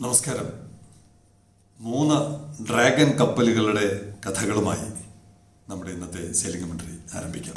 നമസ്കാരം. മൂന്ന് ഡ്രാഗൺ കപ്പലുകളുടെ കഥകളുമായി നമ്മുടെ ഇന്നത്തെ സെയിലിംഗ് മന്ത്രി ആരംഭിക്കാം.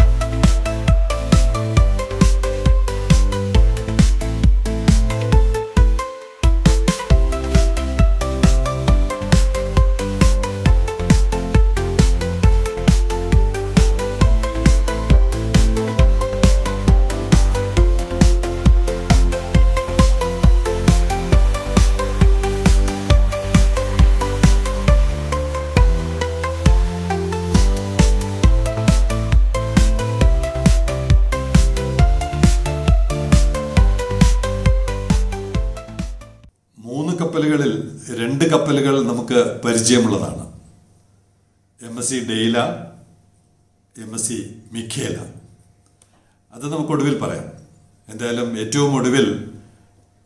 കപ്പലുകളിൽ രണ്ട് കപ്പലുകൾ നമുക്ക് പരിചയമുള്ളതാണ്. M S C ഡെയ്ല M S C Michela. അത് നമുക്ക് ഒടുവിൽ പറയാം. എന്തായാലും ഏറ്റവും ഒടുവിൽ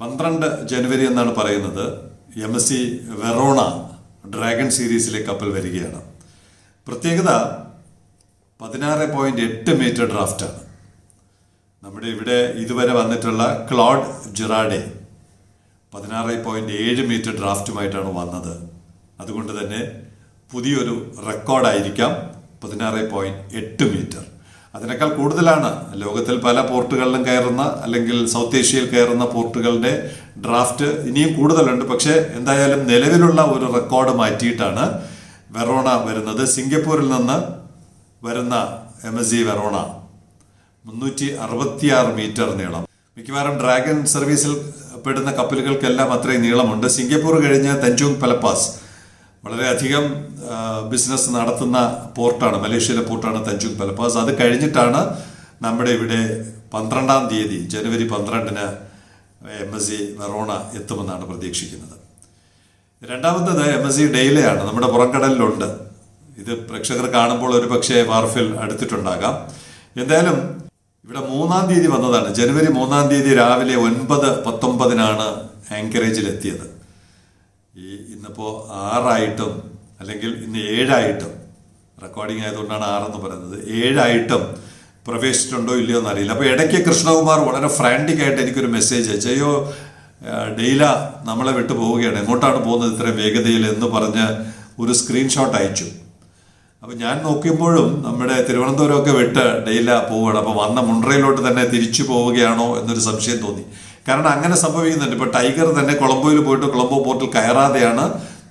പന്ത്രണ്ട് ജനുവരി എന്നാണ് പറയുന്നത്. M S C Verona dragon സീരീസിലെ കപ്പൽ വരികയാണ്. പ്രത്യേകത പതിനാറ് പോയിന്റ് എട്ട് മീറ്റർ ഡ്രാഫ്റ്റാണ്. നമ്മുടെ ഇവിടെ ഇതുവരെ വന്നിട്ടുള്ള ക്ലോഡ് ജിറാഡെ പതിനാറ് പോയിന്റ് ഏഴ് മീറ്റർ ഡ്രാഫ്റ്റുമായിട്ടാണ് വന്നത്. അതുകൊണ്ട് തന്നെ പുതിയൊരു റെക്കോർഡായിരിക്കാം പതിനാറ് പോയിന്റ് എട്ട് മീറ്റർ. അതിനേക്കാൾ കൂടുതലാണ് ലോകത്തിൽ പല പോർട്ടുകളിലും കയറുന്ന അല്ലെങ്കിൽ സൗത്ത് ഏഷ്യയിൽ കയറുന്ന പോർട്ടുകളുടെ ഡ്രാഫ്റ്റ് ഇനിയും കൂടുതലുണ്ട്. പക്ഷേ എന്തായാലും നിലവിലുള്ള ഒരു റെക്കോർഡ് മാറ്റിയിട്ടാണ് വെറോണ വരുന്നത്. സിംഗപ്പൂരിൽ നിന്ന് വരുന്ന എം എസ് ജി വെറോണ. മുന്നൂറ്റി അറുപത്തിയാറ് മീറ്റർ നീളം. മിക്കവാറും ഡ്രാഗൺ സർവീസിൽ പെടുന്ന കപ്പലുകൾക്കെല്ലാം അത്രയും നീളമുണ്ട്. സിംഗപ്പൂർ കഴിഞ്ഞ് തഞ്ചൂങ് പലപ്പാസ് വളരെയധികം ബിസിനസ് നടത്തുന്ന പോർട്ടാണ് മലേഷ്യയിലെ പോർട്ടാണ് തഞ്ചൂങ് പലപ്പാസ്. അത് കഴിഞ്ഞിട്ടാണ് നമ്മുടെ ഇവിടെ പന്ത്രണ്ടാം തീയതി ജനുവരി പന്ത്രണ്ടിന് എം എസ് സി വെറോണ എത്തുമെന്നാണ് പ്രതീക്ഷിക്കുന്നത്. രണ്ടാമത്തത് എം എസ് സി നമ്മുടെ പുറംകടലിലുണ്ട്. ഇത് പ്രേക്ഷകർ കാണുമ്പോൾ ഒരു പക്ഷേ വാർഫിൽ അടുത്തിട്ടുണ്ടാകാം. എന്തായാലും ഇവിടെ മൂന്നാം തീയതി വന്നതാണ്. ജനുവരി മൂന്നാം തീയതി രാവിലെ ഒൻപത് പത്തൊമ്പതിനാണ് ആങ്കറേജിൽ എത്തിയത് ഈ ഇന്നിപ്പോൾ ആറായിട്ടും അല്ലെങ്കിൽ ഇന്ന് ഏഴായിട്ടും റെക്കോർഡിംഗ് ആയതുകൊണ്ടാണ് ആറെന്ന് പറയുന്നത്. ഏഴായിട്ടും പ്രവേശിച്ചിട്ടുണ്ടോ ഇല്ലയോ എന്നറിയില്ല. അപ്പോൾ ഇടയ്ക്ക് കൃഷ്ണകുമാർ വളരെ ഫ്രാന്റിക് ആയിട്ട് എനിക്കൊരു മെസ്സേജ് അയച്ചു. അയ്യോ ഡെയില നമ്മളെ വിട്ടു പോവുകയാണ്. എങ്ങോട്ടാണ് പോകുന്നത് ഇത്രയും വേഗതയിൽ? എന്ന് പറഞ്ഞ് ഒരു സ്ക്രീൻഷോട്ട് അയച്ചു. അപ്പോൾ ഞാൻ നോക്കിയപ്പോഴും നമ്മുടെ തിരുവനന്തപുരമൊക്കെ വിട്ട് ഡെയില പോവുകയാണ്. അപ്പോൾ വന്ന മുണ്ട്രയിലോട്ട് തന്നെ തിരിച്ചു പോവുകയാണോ എന്നൊരു സംശയം തോന്നി. കാരണം അങ്ങനെ സംഭവിക്കുന്നുണ്ട്. ഇപ്പോൾ ടൈഗർ തന്നെ കൊളംബോയിൽ പോയിട്ട് കൊളംബോ പോർട്ടിൽ കയറാതെയാണ്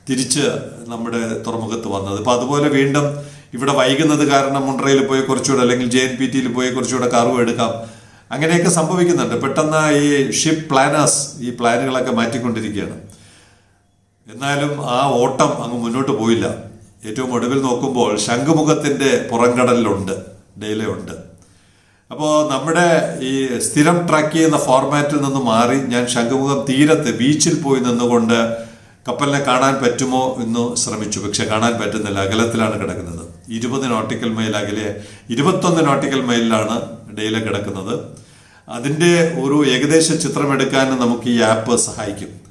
തിരിച്ച് നമ്മുടെ തുറമുഖത്ത് വന്നത്. ഇപ്പൊ അതുപോലെ വീണ്ടും ഇവിടെ വൈകുന്നത് കാരണം മുണ്ട്രയിൽ പോയി കുറച്ചുകൂടെ അല്ലെങ്കിൽ ജെ എൻ പി ടിയിൽ പോയി കുറച്ചുകൂടെ കറവ് എടുക്കാം. അങ്ങനെയൊക്കെ സംഭവിക്കുന്നുണ്ട്. പെട്ടെന്ന് ഈ ഷിപ്പ് പ്ലാനേഴ്സ് ഈ പ്ലാനുകളൊക്കെ മാറ്റിക്കൊണ്ടിരിക്കുകയാണ്. എന്നാലും ആ ഓട്ടം അങ്ങ് മുന്നോട്ട് പോയില്ല. ഏറ്റവും ഒടുവിൽ നോക്കുമ്പോൾ ശംഖുമുഖത്തിന്റെ പുറംകടലിലുണ്ട് ഡെയിലുണ്ട് അപ്പോൾ നമ്മുടെ ഈ സ്ഥിരം ട്രാക്ക് ചെയ്യുന്ന ഫോർമാറ്റിൽ നിന്ന് മാറി ഞാൻ ശംഖുമുഖം തീരത്ത് ബീച്ചിൽ പോയി നിന്നുകൊണ്ട് കപ്പലിനെ കാണാൻ പറ്റുമോ എന്ന് ശ്രമിച്ചു. പക്ഷെ കാണാൻ പറ്റുന്നില്ല. അകലത്തിലാണ് കിടക്കുന്നത്. ഇരുപത് നോട്ടിക്കൽ മൈൽ അകലെ ഇരുപത്തൊന്ന് നോട്ടിക്കൽ മൈലിലാണ് ഡെയിലെ കിടക്കുന്നത്. അതിന്റെ ഒരു ഏകദേശ ചിത്രം എടുക്കാൻ നമുക്ക് ഈ ആപ്പ് സഹായിക്കും.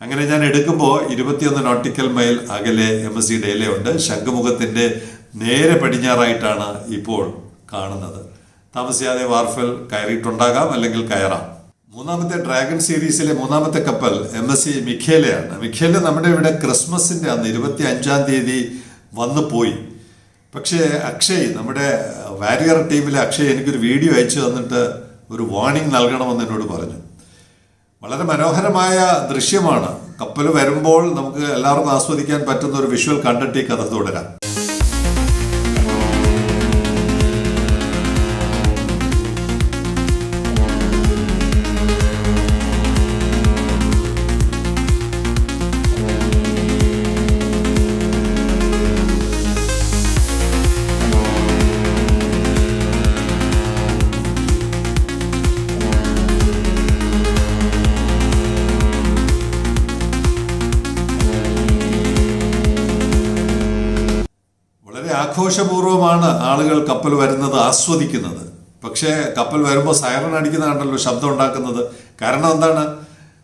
അങ്ങനെ ഞാൻ എടുക്കുമ്പോൾ ഇരുപത്തിയൊന്ന് നോട്ടിക്കൽ മൈൽ അകലെ എം എസ് സി ഉണ്ട്. ശംഖുമുഖത്തിന്റെ നേരെ പടിഞ്ഞാറായിട്ടാണ് ഇപ്പോൾ കാണുന്നത്. താമസിയാതെ വാർഫൽ കയറിയിട്ടുണ്ടാകാം അല്ലെങ്കിൽ കയറാം. മൂന്നാമത്തെ ഡ്രാഗൺ സീരീസിലെ മൂന്നാമത്തെ കപ്പൽ എം എസ് സി മിഖേലയാണ്. മിഖേല നമ്മുടെ ഇവിടെ ക്രിസ്മസിന്റെ അന്ന് ഇരുപത്തി അഞ്ചാം തീയതി വന്നു പോയി. പക്ഷേ അക്ഷയ് നമ്മുടെ വാരിയർ ടീമിലെ അക്ഷയ് എനിക്കൊരു വീഡിയോ അയച്ചു തന്നിട്ട് ഒരു വാർണിംഗ് നൽകണമെന്ന് എന്നോട് പറഞ്ഞു. വളരെ മനോഹരമായ ദൃശ്യമാണ്. കപ്പൽ വരുമ്പോൾ നമുക്ക് എല്ലാവർക്കും ആസ്വദിക്കാൻ പറ്റുന്ന ഒരു വിഷ്വൽ കണ്ടിട്ട് ഈ കഥ തുടരാം. ആഘോഷപൂർവമാണ് ആളുകൾ കപ്പൽ വരുന്നത് ആസ്വദിക്കുന്നത്. പക്ഷേ കപ്പൽ വരുമ്പോൾ സൈറൺ അടിക്കുന്നതാണല്ലോ ശബ്ദം ഉണ്ടാക്കുന്നത്. കാരണം എന്താണ്?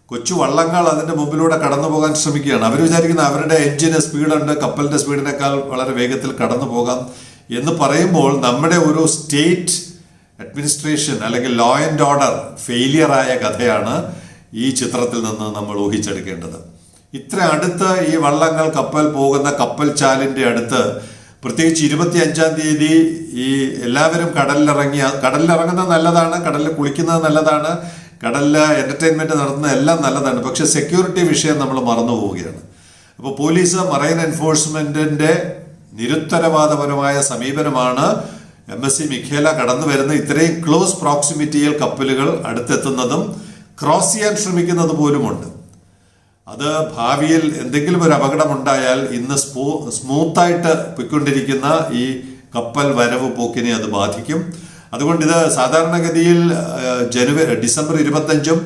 കൊച്ചു വള്ളങ്ങൾ അതിന്റെ മുമ്പിലൂടെ കടന്നു പോകാൻ ശ്രമിക്കുകയാണ്. അവർ വിചാരിക്കുന്ന അവരുടെ എഞ്ചിന് സ്പീഡുണ്ട് കപ്പലിന്റെ സ്പീഡിനേക്കാൾ വളരെ വേഗത്തിൽ കടന്നു പോകാം എന്ന് പറയുമ്പോൾ നമ്മുടെ ഒരു സ്റ്റേറ്റ് അഡ്മിനിസ്ട്രേഷൻ അല്ലെങ്കിൽ ലോ ആൻഡ് ഓർഡർ ഫെയിലിയറായ കഥയാണ് ഈ ചിത്രത്തിൽ നിന്ന് നമ്മൾ ഊഹിച്ചെടുക്കേണ്ടത്. ഇത്ര അടുത്ത് ഈ വള്ളങ്ങൾ കപ്പൽ പോകുന്ന കപ്പൽ ചാലിന്റെ അടുത്ത് പ്രത്യേകിച്ച് ഇരുപത്തി അഞ്ചാം തീയതി ഈ എല്ലാവരും കടലിലിറങ്ങി കടലിലിറങ്ങുന്നത് നല്ലതാണ് കടലിൽ കുളിക്കുന്നത് നല്ലതാണ് കടലിൽ എന്റർടൈൻമെന്റ് നടത്തുന്നത് എല്ലാം നല്ലതാണ്. പക്ഷേ സെക്യൂരിറ്റി വിഷയം നമ്മൾ മറന്നു പോവുകയാണ്. അപ്പോൾ പോലീസ് മറൈൻ എൻഫോഴ്സ്മെന്റിന്റെ നിരുത്തരവാദപരമായ സമീപനമാണ് എം എസ് സി മിഖേല കടന്നു വരുന്ന ഇത്രയും ക്ലോസ് പ്രോക്സിമിറ്റിയിൽ കപ്പലുകൾ അടുത്തെത്തുന്നതും ക്രോസ് ചെയ്യാൻ ശ്രമിക്കുന്നത് പോലുമുണ്ട് അത് ഭാവിയിൽ എന്തെങ്കിലും ഒരു അപകടമുണ്ടായാൽ ഇന്ന് സ്മൂ സ്മൂത്തായിട്ട് പൊയ്ക്കൊണ്ടിരിക്കുന്ന ഈ കപ്പൽ വരവ് പോക്കിനെ അത് ബാധിക്കും. അതുകൊണ്ട് ഇത് സാധാരണഗതിയിൽ ജനുവരി ഡിസംബർ ഇരുപത്തഞ്ചും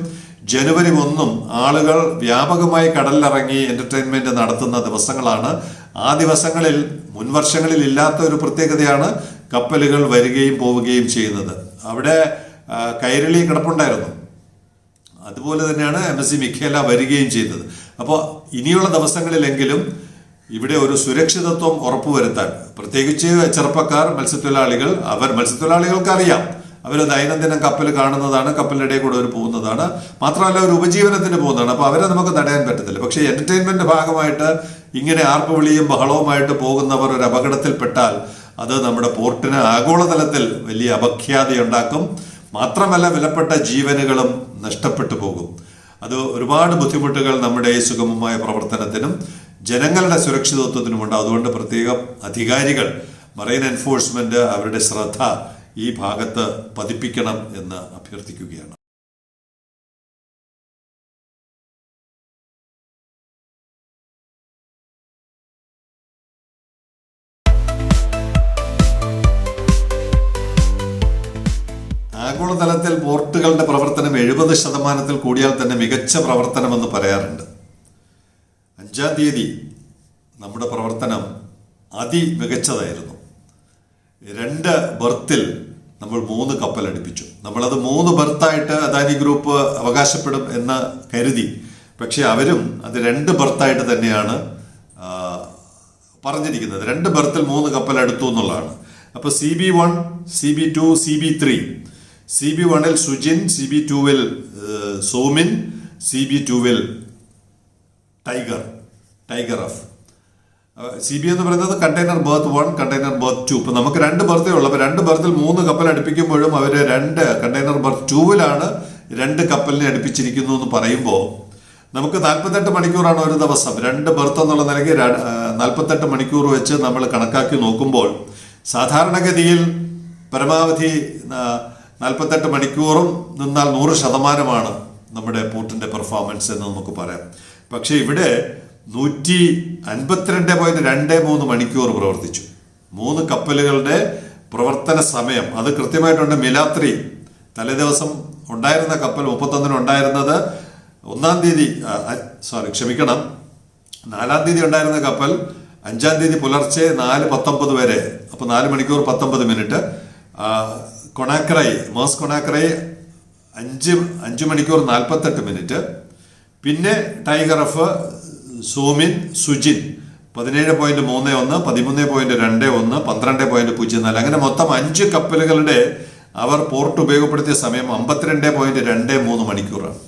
ജനുവരി ഒന്നും ആളുകൾ വ്യാപകമായി കടലിലിറങ്ങി എന്റർടൈൻമെന്റ് നടത്തുന്ന ദിവസങ്ങളാണ്. ആ ദിവസങ്ങളിൽ മുൻവർഷങ്ങളിൽ ഇല്ലാത്ത ഒരു പ്രത്യേകതയാണ് കപ്പലുകൾ വരികയും പോവുകയും ചെയ്യുന്നത്. അവിടെ കൈരളി കിടപ്പുണ്ടായിരുന്നു. അതുപോലെ തന്നെയാണ് എം എസ് സി മിഖേല വരികയും ചെയ്തത്. അപ്പോൾ ഇനിയുള്ള ദിവസങ്ങളിലെങ്കിലും ഇവിടെ ഒരു സുരക്ഷിതത്വം ഉറപ്പുവരുത്താൻ പ്രത്യേകിച്ച് ചെറുപ്പക്കാർ മത്സ്യത്തൊഴിലാളികൾ അവർ മത്സ്യത്തൊഴിലാളികൾക്ക് അറിയാം. അവർ ദൈനംദിനം കപ്പൽ കാണുന്നതാണ് കപ്പലിന്റെ ഇടയിൽ കൂടെ അവർ പോകുന്നതാണ്. മാത്രമല്ല ഒരു ഉപജീവനത്തിന് പോകുന്നതാണ്. അപ്പോൾ അവരെ നമുക്ക് തടയാൻ പറ്റത്തില്ല. പക്ഷേ എന്റർടൈൻമെന്റ് ഭാഗമായിട്ട് ഇങ്ങനെ ആർപ്പുവിളിയും ബഹളവുമായിട്ട് പോകുന്നവർ ഒരു അപകടത്തിൽപ്പെട്ടാൽ അത് നമ്മുടെ പോർട്ടിന് ആഗോളതലത്തിൽ വലിയ അപഖ്യാതി ഉണ്ടാക്കും. മാത്രമല്ല വിലപ്പെട്ട ജീവനുകളും നഷ്ടപ്പെട്ടു പോകും. അത് ഒരുപാട് ബുദ്ധിമുട്ടുകൾ നമ്മുടെ സുഗമമായ പ്രവർത്തനത്തിനും ജനങ്ങളുടെ സുരക്ഷിതത്വത്തിനും ഉണ്ട്. അതുകൊണ്ട് പ്രത്യേകം അധികാരികൾ മറൈൻ എൻഫോഴ്സ്മെന്റ് അവരുടെ ശ്രദ്ധ ഈ ഭാഗത്ത് പതിപ്പിക്കണം എന്ന് അഭ്യർത്ഥിക്കുകയാണ്. ആഗോളതലത്തിൽ പോർട്ടുകളുടെ പ്രവർത്തനം എഴുപത് ശതമാനത്തിൽ കൂടിയാൽ തന്നെ മികച്ച പ്രവർത്തനമെന്ന് പറയാറുണ്ട്. അഞ്ചാം തീയതി നമ്മുടെ പ്രവർത്തനം അതിമികച്ചതായിരുന്നു. രണ്ട് ബർത്തിൽ നമ്മൾ മൂന്ന് കപ്പൽ അടുപ്പിച്ചു നമ്മളത് മൂന്ന് ബർത്തായിട്ട് അദാനി ഗ്രൂപ്പ് അവകാശപ്പെടും എന്ന് കരുതി. പക്ഷെ അവരും അത് രണ്ട് ബർത്തായിട്ട് തന്നെയാണ് പറഞ്ഞിരിക്കുന്നത്. രണ്ട് ബർത്തിൽ മൂന്ന് കപ്പൽ എടുത്തു എന്നുള്ളതാണ്. അപ്പോൾ C B one C B two C B three C B വണ്ണിൽ സുജിൻ സി ബി ടുവിൽ സോമിൻ സി ബി ടുവിൽ tiger tiger F C B എന്ന് പറയുന്നത് container berth one container berth two ഇപ്പം നമുക്ക് രണ്ട് ബർത്തേ ഉള്ളൂ. അപ്പോൾ രണ്ട് ബർത്തിൽ മൂന്ന് കപ്പൽ അടുപ്പിക്കുമ്പോഴും അവർ രണ്ട് കണ്ടെയ്നർ ബർത്ത് ടൂവിലാണ് രണ്ട് കപ്പലിനെ അടുപ്പിച്ചിരിക്കുന്നു എന്ന് പറയുമ്പോൾ നമുക്ക് നാൽപ്പത്തെട്ട് മണിക്കൂറാണ് ഒരു ദിവസം. രണ്ട് ബർത്ത് എന്നുള്ള നിലയ്ക്ക് നാൽപ്പത്തെട്ട് മണിക്കൂർ വെച്ച് നമ്മൾ കണക്കാക്കി നോക്കുമ്പോൾ സാധാരണഗതിയിൽ പരമാവധി നാൽപ്പത്തെട്ട് മണിക്കൂറും നിന്നാൽ നൂറ് ശതമാനമാണ് നമ്മുടെ പൂട്ടിന്റെ പെർഫോമൻസ് എന്ന് നമുക്ക് പറയാം. പക്ഷെ ഇവിടെ നൂറ്റി അൻപത്തിരണ്ട് പോയിന്റ് രണ്ട് മൂന്ന് മണിക്കൂർ പ്രവർത്തിച്ചു. മൂന്ന് കപ്പലുകളുടെ പ്രവർത്തന സമയം അത് കൃത്യമായിട്ടുണ്ട് മിലാത്രി. തലേദിവസം ഉണ്ടായിരുന്ന കപ്പൽ മുപ്പത്തൊന്നിന് ഉണ്ടായിരുന്നത് ഒന്നാം തീയതി സോറി ക്ഷമിക്കണം. നാലാം തീയതി ഉണ്ടായിരുന്ന കപ്പൽ അഞ്ചാം തീയതി പുലർച്ചെ നാല് പത്തൊമ്പത് വരെ അപ്പോൾ നാല് മണിക്കൂർ പത്തൊമ്പത് മിനിറ്റ്. കൊണാക്രൈ മോസ് കൊണാക്രൈ അഞ്ച് അഞ്ച് മണിക്കൂർ നാൽപ്പത്തെട്ട് മിനിറ്റ്. പിന്നെ ടൈഗർ എഫ് സോമിൻ സുജിൻ പതിനേഴ് പോയിന്റ് മൂന്ന് ഒന്ന് പതിമൂന്ന് പോയിന്റ് രണ്ട് ഒന്ന് പന്ത്രണ്ട് പോയിന്റ് പൂജ്യം നാല്. അങ്ങനെ മൊത്തം അഞ്ച് കപ്പലുകളുടെ അവർ പോർട്ട് ഉപയോഗപ്പെടുത്തിയ സമയം അമ്പത്തിരണ്ട് പോയിന്റ് രണ്ട് മൂന്ന് മണിക്കൂറാണ്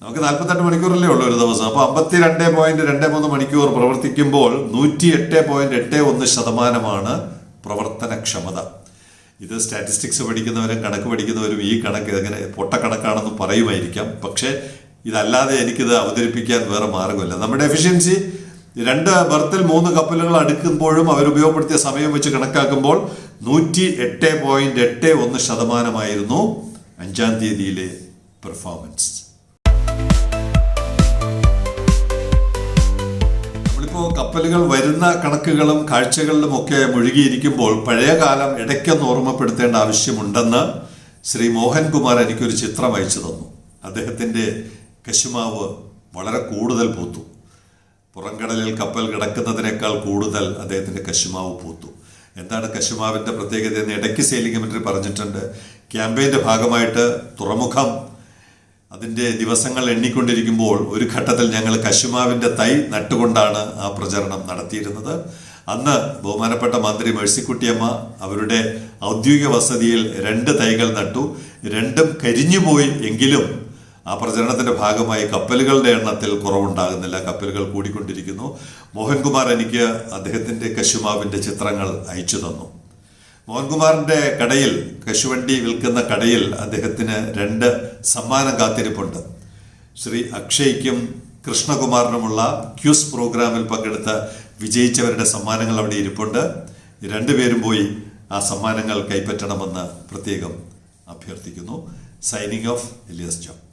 നമുക്ക് നാൽപ്പത്തെട്ട് മണിക്കൂറല്ലേ ഉള്ളൂ ഒരു ദിവസം. അപ്പോൾ അമ്പത്തിരണ്ട് പോയിന്റ് രണ്ട് മൂന്ന് മണിക്കൂർ പ്രവർത്തിക്കുമ്പോൾ നൂറ്റി എട്ട് പോയിന്റ് എട്ട് ഒന്ന് ശതമാനമാണ് പ്രവർത്തനക്ഷമത. ഇത് സ്റ്റാറ്റിസ്റ്റിക്സ് പഠിക്കുന്നവരും കണക്ക് പഠിക്കുന്നവരും ഈ കണക്ക് എങ്ങനെ പൊട്ടക്കണക്കാണെന്ന് പറയുമായിരിക്കാം. പക്ഷേ ഇതല്ലാതെ എനിക്കിത് അവതരിപ്പിക്കാൻ വേറെ മാർഗമില്ല. നമ്മുടെ എഫിഷ്യൻസി രണ്ട് ബർത്തിൽ മൂന്ന് കപ്പലുകൾ അടുക്കുമ്പോഴും അവർ ഉപയോഗപ്പെടുത്തിയ സമയം വെച്ച് കണക്കാക്കുമ്പോൾ നൂറ്റി എട്ട് പോയിന്റ് എട്ട് ഒന്ന് ശതമാനമായിരുന്നു അഞ്ചാം തീയതിയിലെ പെർഫോമൻസ് നമ്മളിപ്പോൾ കപ്പലുകൾ വരുന്ന കണക്കുകളും കാഴ്ചകളിലും ഒക്കെ മുഴുകിയിരിക്കുമ്പോൾ പഴയ കാലം ഇടയ്ക്കൊന്ന് ഓർമ്മപ്പെടുത്തേണ്ട ആവശ്യമുണ്ടെന്ന് ശ്രീ മോഹൻകുമാർ എനിക്കൊരു ചിത്രം അയച്ചു തന്നു. അദ്ദേഹത്തിന്റെ കശുമാവ് വളരെ കൂടുതൽ പൂത്തു. പുറംകടലിൽ കപ്പൽ കിടക്കുന്നതിനേക്കാൾ കൂടുതൽ അദ്ദേഹത്തിന്റെ കശുമാവ് പൂത്തു. എന്താണ് കശുമാവിന്റെ പ്രത്യേകത എന്ന് ഇടയ്ക്ക് സെയിലിംഗ് മന്ത്രി പറഞ്ഞിട്ടുണ്ട്. ക്യാമ്പയിന്റെ ഭാഗമായിട്ട് തുറമുഖം അതിന്റെ ദിവസങ്ങൾ എണ്ണിക്കൊണ്ടിരിക്കുമ്പോൾ ഒരു ഘട്ടത്തിൽ ഞങ്ങൾ കശുമാവിന്റെ തൈ നട്ടുകൊണ്ടാണ് ആ പ്രചരണം നടത്തിയിരുന്നത്. അന്ന് ബഹുമാനപ്പെട്ട മന്ത്രി മേഴ്സിക്കുട്ടിയമ്മ അവരുടെ ഔദ്യോഗിക വസതിയിൽ രണ്ട് തൈകൾ നട്ടു. രണ്ടും കരിഞ്ഞുപോയി എങ്കിലും ആ പ്രചരണത്തിന്റെ ഭാഗമായി കപ്പലുകളുടെ എണ്ണത്തിൽ കുറവുണ്ടാകുന്നില്ല. കപ്പലുകൾ കൂടിക്കൊണ്ടിരിക്കുന്നു. മോഹൻകുമാർ എനിക്ക് അദ്ദേഹത്തിന്റെ കശുമാവിന്റെ ചിത്രങ്ങൾ അയച്ചു തന്നു. മോഹൻകുമാറിന്റെ കടയിൽ കശുവണ്ടി വിൽക്കുന്ന കടയിൽ അദ്ദേഹത്തിന് രണ്ട് സമ്മാനം കാത്തിരിപ്പുണ്ട്. ശ്രീ അക്ഷയ്ക്കും കൃഷ്ണകുമാറിനുമുള്ള ക്യൂസ് പ്രോഗ്രാമിൽ പങ്കെടുത്ത വിജയിച്ചവരുടെ സമ്മാനങ്ങൾ അവിടെ ഇരിപ്പുണ്ട്. രണ്ടുപേരും പോയി ആ സമ്മാനങ്ങൾ കൈപ്പറ്റണമെന്ന് പ്രത്യേകം അഭ്യർത്ഥിക്കുന്നു. Signing off Elias John